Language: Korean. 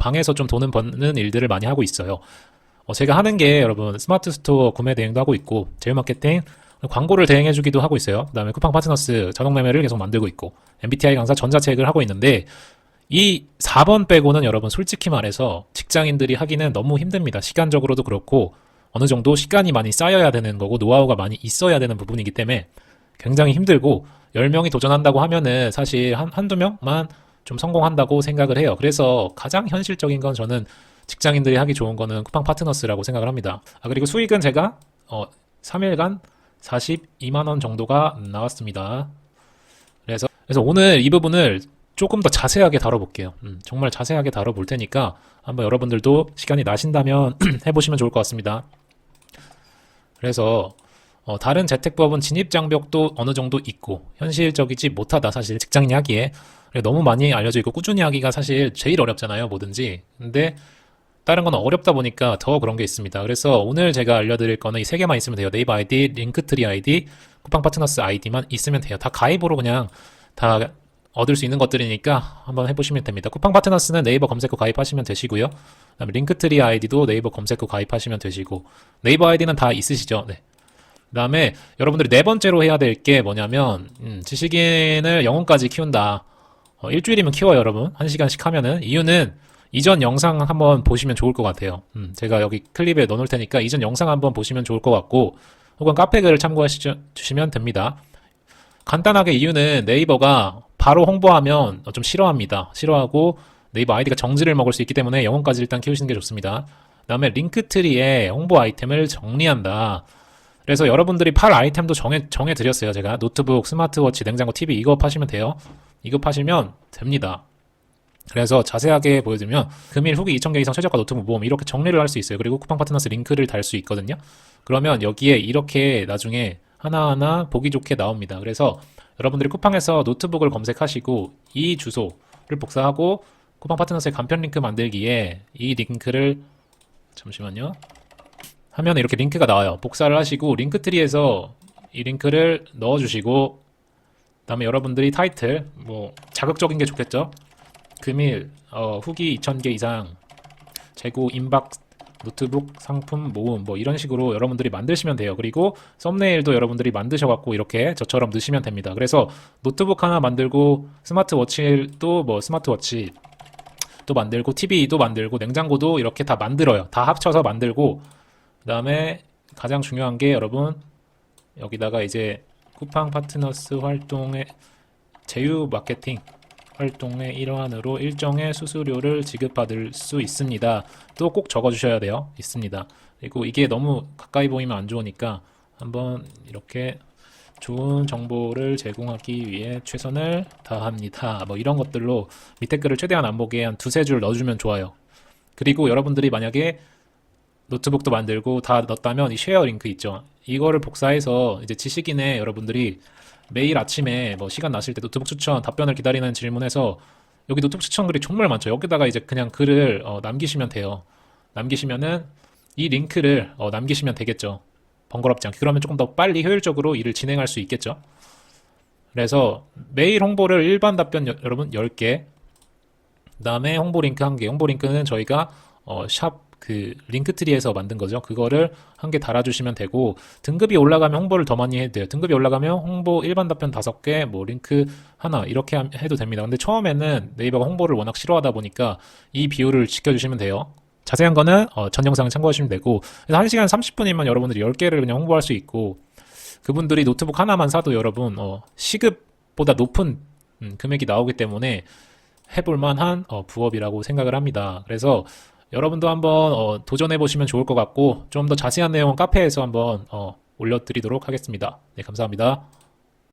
방에서 좀 돈은 버는 일들을 많이 하고 있어요. 어, 제가 하는 게 여러분 스마트 스토어 구매 대행도 하고 있고 제휴 마케팅 광고를 대행해주기도 하고 있어요. 그다음에 쿠팡 파트너스 자동 매매를 계속 만들고 있고 MBTI 강사 전자책을 하고 있는데 이 4번 빼고는 여러분 솔직히 말해서 직장인들이 하기는 너무 힘듭니다. 시간적으로도 그렇고 어느 정도 시간이 많이 쌓여야 되는 거고 노하우가 많이 있어야 되는 부분이기 때문에 굉장히 힘들고 10명이 도전한다고 하면은 사실 한, 한두 명만 좀 성공한다고 생각을 해요. 그래서 가장 현실적인 건 저는 직장인들이 하기 좋은 거는 쿠팡 파트너스라고 생각을 합니다. 아, 그리고 수익은 제가 어, 3일간 42만 원 정도가 나왔습니다. 그래서 그래서 오늘 이 부분을 조금 더 자세하게 다뤄볼게요. 음, 정말 자세하게 다뤄볼 테니까 한번 여러분들도 시간이 나신다면 해보시면 좋을 것 같습니다. 그래서 어, 다른 재택법은 진입 장벽도 어느 정도 있고 현실적이지 못하다 사실 직장인 하기에. 너무 많이 알려져 있고 꾸준히 하기가 사실 제일 어렵잖아요 뭐든지. 근데 다른 건 어렵다 보니까 더 그런 게 있습니다. 그래서 오늘 제가 알려드릴 거는 이 세 개만 있으면 돼요. 네이버 아이디, 링크트리 아이디, 쿠팡 파트너스 아이디만 있으면 돼요. 다 가입으로 그냥 다 얻을 수 있는 것들이니까 한번 해보시면 됩니다. 쿠팡 파트너스는 네이버 검색 후 가입하시면 되시고요. 그다음에 링크트리 아이디도 네이버 검색 후 가입하시면 되시고. 네이버 아이디는 다 있으시죠? 네. 그 다음에 여러분들이 네 번째로 해야 될 게 뭐냐면 음, 지식인을 영혼까지 키운다. 어, 일주일이면 키워요, 여러분. 한 시간씩 하면은 이유는 이전 영상 한번 보시면 좋을 것 같아요. 음, 제가 여기 클립에 넣어놓을 테니까 이전 영상 한번 보시면 좋을 것 같고 혹은 카페 글을 참고하시면 됩니다. 간단하게 이유는 네이버가 바로 홍보하면 좀 싫어합니다. 싫어하고 네이버 아이디가 정지를 먹을 수 있기 때문에 영혼까지 일단 키우시는 게 좋습니다. 그 다음에 링크트리에 홍보 아이템을 정리한다. 그래서 여러분들이 팔 아이템도 정해, 정해 드렸어요. 제가 노트북, 스마트워치, 냉장고, TV 이거 파시면 돼요. 이거 파시면 됩니다. 그래서 자세하게 보여드리면 금일 후기 2,000개 이상 최저가 노트북 모음 이렇게 정리를 할 수 있어요. 그리고 쿠팡 파트너스 링크를 달 수 있거든요. 그러면 여기에 이렇게 나중에 하나하나 보기 좋게 나옵니다. 그래서 여러분들이 쿠팡에서 노트북을 검색하시고 이 주소를 복사하고 쿠팡 파트너스의 간편 링크 만들기에 이 링크를 잠시만요. 하면 이렇게 링크가 나와요. 복사를 하시고 링크 트리에서 이 링크를 넣어주시고 그다음에 여러분들이 타이틀 뭐 자극적인 게 좋겠죠. 금일 어, 후기 2,000개 이상 재고 임박 노트북 상품 모음 뭐 이런 식으로 여러분들이 만드시면 돼요. 그리고 썸네일도 여러분들이 만드셔 갖고 이렇게 저처럼 넣으시면 됩니다. 그래서 노트북 하나 만들고 스마트워치도 뭐 스마트워치 또 만들고 TV도 만들고 냉장고도 이렇게 다 만들어요. 다 합쳐서 만들고 그 다음에 가장 중요한 게 여러분 여기다가 이제 쿠팡 파트너스 활동의 제휴 마케팅 활동의 일환으로 일정의 수수료를 지급받을 수 있습니다. 또 꼭 적어주셔야 돼요. 있습니다. 그리고 이게 너무 가까이 보이면 안 좋으니까 한번 이렇게 좋은 정보를 제공하기 위해 최선을 다합니다. 뭐 이런 것들로 밑에 글을 최대한 안 보게 한 두세 줄 넣어주면 좋아요. 그리고 여러분들이 만약에 노트북도 만들고 다 넣었다면 이 쉐어 링크 있죠. 이거를 복사해서 이제 지식인의 여러분들이 매일 아침에 뭐 시간 나실 때 노트북 추천 답변을 기다리는 질문에서 여기 노트북 추천 글이 정말 많죠. 여기다가 이제 그냥 글을 어, 남기시면 돼요. 남기시면은 이 링크를 어, 남기시면 되겠죠. 번거롭지 않게. 그러면 조금 더 빨리 효율적으로 일을 진행할 수 있겠죠. 그래서 메일 홍보를 일반 답변 여, 여러분 10개 그 다음에 홍보 링크 1개. 홍보 링크는 저희가 어, 샵 그 링크트리에서 만든 거죠. 그거를 한 개 달아주시면 되고 등급이 올라가면 홍보를 더 많이 해도 돼요. 등급이 올라가면 홍보 일반 답변 다섯 개, 뭐 링크 하나 이렇게 함- 해도 됩니다. 근데 처음에는 네이버가 홍보를 워낙 싫어하다 보니까 이 비율을 지켜주시면 돼요. 자세한 거는 어, 전 영상을 참고하시면 되고 그래서 1시간 30분이면 여러분들이 10개를 그냥 홍보할 수 있고 그분들이 노트북 하나만 사도 여러분 어, 시급보다 높은 음, 금액이 나오기 때문에 해볼 만한 어, 부업이라고 생각을 합니다. 그래서 여러분도 한번 어, 도전해 보시면 좋을 것 같고 좀 더 자세한 내용은 카페에서 한번 어, 올려드리도록 하겠습니다. 네, 감사합니다.